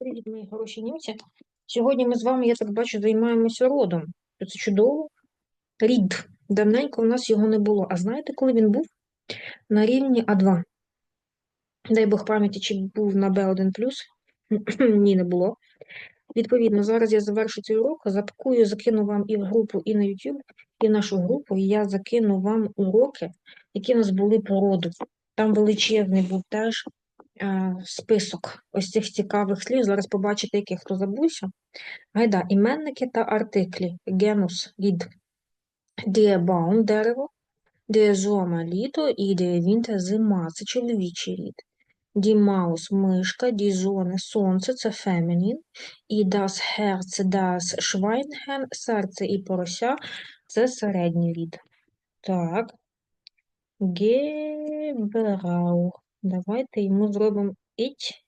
Привіт, мої хороші німці. Сьогодні ми з вами, я так бачу, займаємося родом. Це чудово. Рід. Давненько у нас його не було. А знаєте, коли він був? На рівні А2. Дай Бог пам'яті, чи був на Б1 Ні, не було. Відповідно, зараз я завершу цей урок, запакую, закину вам і в групу, і на YouTube, і нашу групу, і я закину вам уроки, які у нас були по роду. Там величезний був теж список ось цих цікавих слів. Зараз побачите, яких хто забувся. Гайда, іменники та артиклі. Генус рід. Die – дерево, Sommer – літо і Winter – зима. Це чоловічий рід. Maus – мишка, Sonne – сонце, це фемінін. І das Herz, das Schweinchen – серце і порося – це середній рід. Так. Gebrauch. Давайте йому зробимо іть.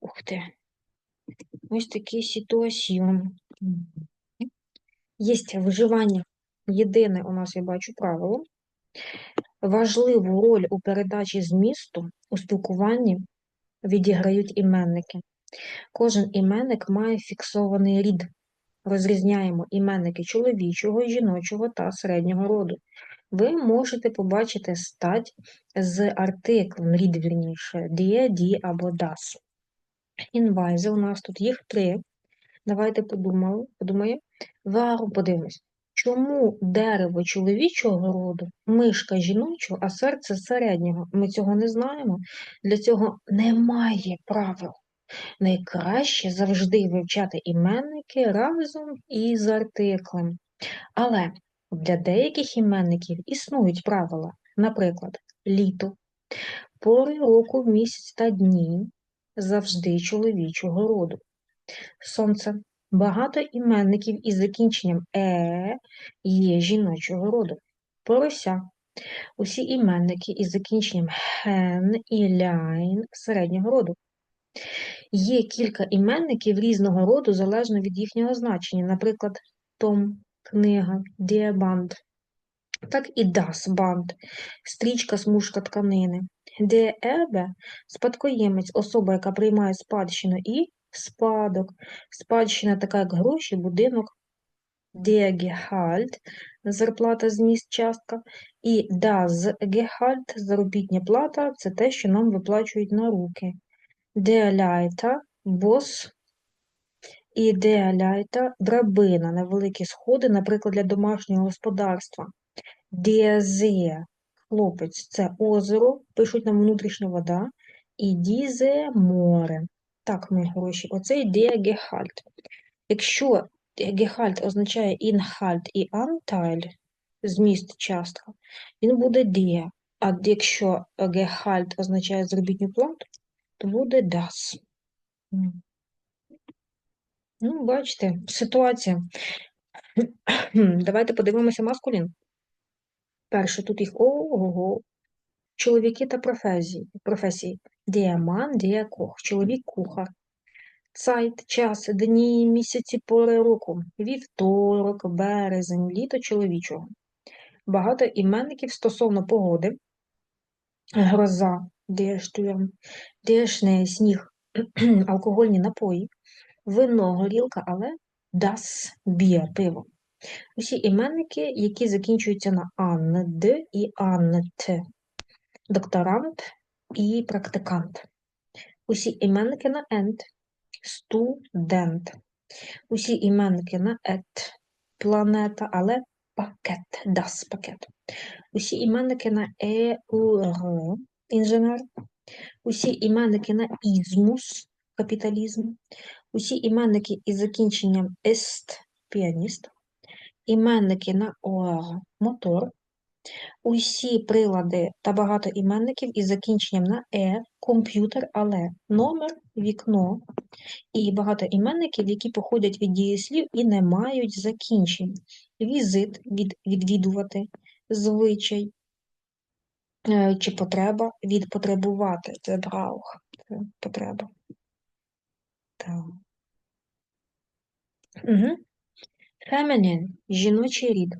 Ух ти. Ось такий ситуаціон. Є виживання. Єдине у нас я бачу правило. Важливу роль у передачі змісту у спілкуванні відіграють іменники. Кожен іменник має фіксований рід. Розрізняємо іменники чоловічого, жіночого та середнього роду. Ви можете побачити стать з артиклем, рід вірніше, die, die або das. Інвайзи у нас тут їх три. Давайте подумаємо. подумаємо. Вару подивимось. Чому дерево чоловічого роду, мишка жіночого, а серце середнього? Ми цього не знаємо. Для цього немає правил. Найкраще завжди вивчати іменники разом із артиклем. Але для деяких іменників існують правила. Наприклад, літо, пори року, місяць та дні завжди чоловічого роду. Сонце. Багато іменників із закінченням е є жіночого роду. Порося. Усі іменники із закінченням хен і ляйн середнього роду. Є кілька іменників різного роду залежно від їхнього значення, наприклад, том, книга, діабанд. Так і das банд, стрічка, смужка тканини. Де ебе спадкоємець, особа, яка приймає спадщину і спадок. Спадщина така, як гроші, будинок, der – зарплата, зміст, частка, і das – заробітня плата це те, що нам виплачують на руки. Leiter – бос, і Leiter – драбина на великі сходи, наприклад, для домашнього господарства. See – хлопець – це озеро, пишуть нам внутрішня вода, і diese – море. Так, мої гроші, оце йде Гехальт. Якщо Гехальт означає інхальт і антайль, зміст частка, він буде де. А якщо Гехальт означає заробітну плату, то буде das. Ну, бачите, ситуація. Давайте подивимося маскулін. Перше, тут їх ого-го. Чоловіки та професії. професії. Діаман, діакох, чоловік кухар. Сайт, час, дні, місяці, пори року, вівторок, березень, літо чоловічого. Багато іменників стосовно погоди, гроза, дештурм, дешне, сніг, алкогольні напої, вино, горілка, але das Bier, пиво. Усі іменники, які закінчуються на ан, д і ант, докторант і практикант. Усі іменники на ент, студент. Усі іменники на ет, планета, але пакет, дас пакет. Усі іменники на еур, інженер. Усі іменники на ізмус, капіталізм. Усі іменники із закінченням ест, піаніст. Іменники на ор, мотор. Усі прилади та багато іменників із закінченням на е, комп'ютер, але номер, вікно і багато іменників, які походять від дієслів і не мають закінчень. Візит від відвідувати, звичай чи потреба від потребувати. Це браух, це потреба. Так. Угу. Feminine – жіночий рід.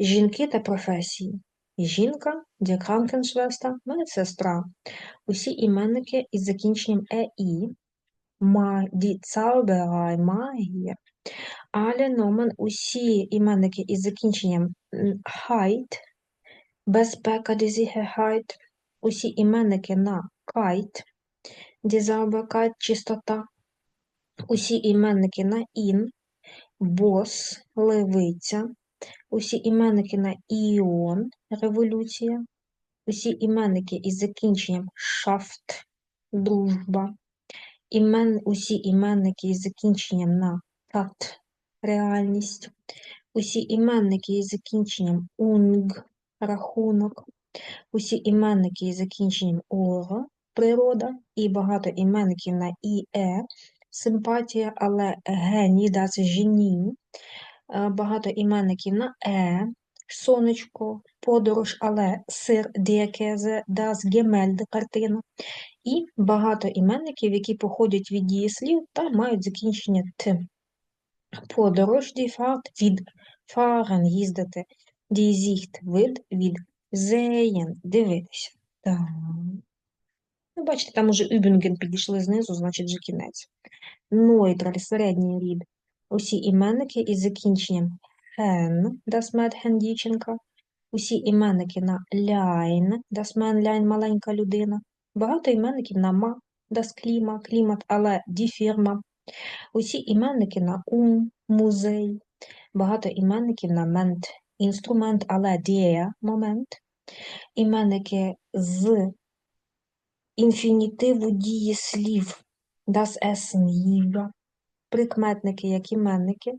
Жінки та професії. Жінка, Krankenschwester – медсестра. Усі іменники із закінченням «еї», ма, die Zauberei, магія. Але номен усі іменники із закінченням «heit», безпека, Sicherheit, усі іменники на die Sauberkeit, чистота, усі іменники на «in», бос, левиця, усі іменники на «іон», революція, усі іменники із закінченням «шафт», дружба, імен, усі іменники із закінченням на «tat», реальність, усі іменники із закінченням «унг», рахунок, усі іменники із закінченням «оро», природа, і багато іменників на «іе», симпатія, але геній, das Genie, Е, багато іменників на «е», сонечко, подорож, але сир, дієкезе, das Gemälde, картина, і багато іменників, які походять від дієслів та мають закінчення «т». Подорож, Fahrt, від fahren, їздити, die вид, від sehen, дивитися. Так. Ну, бачите, там уже Übungen підійшли знизу, значить вже кінець. Нойтраль, середній рід. Усі іменники із закінченням hen, das Mädchen, дівчинка. Усі іменники на ляйн, das Männlein, маленька людина. Багато іменників на ма, das Klima, клімат, але die Firma. Усі іменники на ум, музей. Багато іменників на мент, інструмент, але der, момент. Іменники з інфінітиву дієслів das Essen, їжа. Прикметники, як іменники,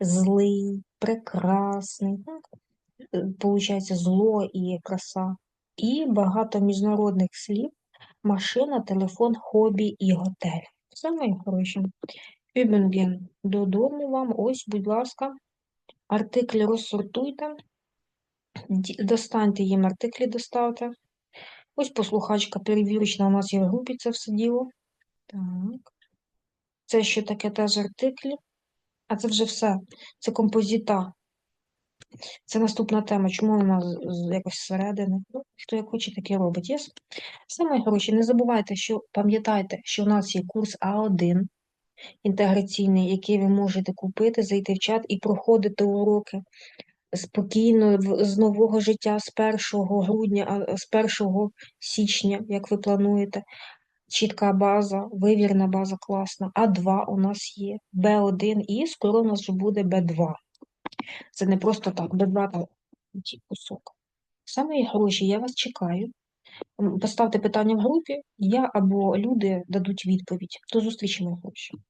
злий, прекрасний, Получається зло і краса. І багато міжнародних слів, машина, телефон, хобі і готель. Все моє хороше. Übungen. Додому вам, ось, будь ласка, артиклі розсортуйте, достаньте їм артиклі, доставте. Ось послухачка перевірочна у нас є в групі, це все діло. Так. Це що таке теж артиклі. А це вже все. Це композита. Це наступна тема. Чому вона якось зсередини? Ну, хто як хоче, таке робить. Єс? Саме гроші. Не забувайте, що пам'ятайте, що у нас є курс А1 інтеграційний, який ви можете купити, зайти в чат і проходити уроки спокійно з нового життя з 1 грудня, з 1 січня, як ви плануєте. Чітка база, вивірна база класна. А2 у нас є, Б1 і скоро у нас вже буде Б2. Це не просто так, Б2 та ті кусок. Саме гроші, я вас чекаю. Поставте питання в групі, я або люди дадуть відповідь. До зустрічі, мої гроші.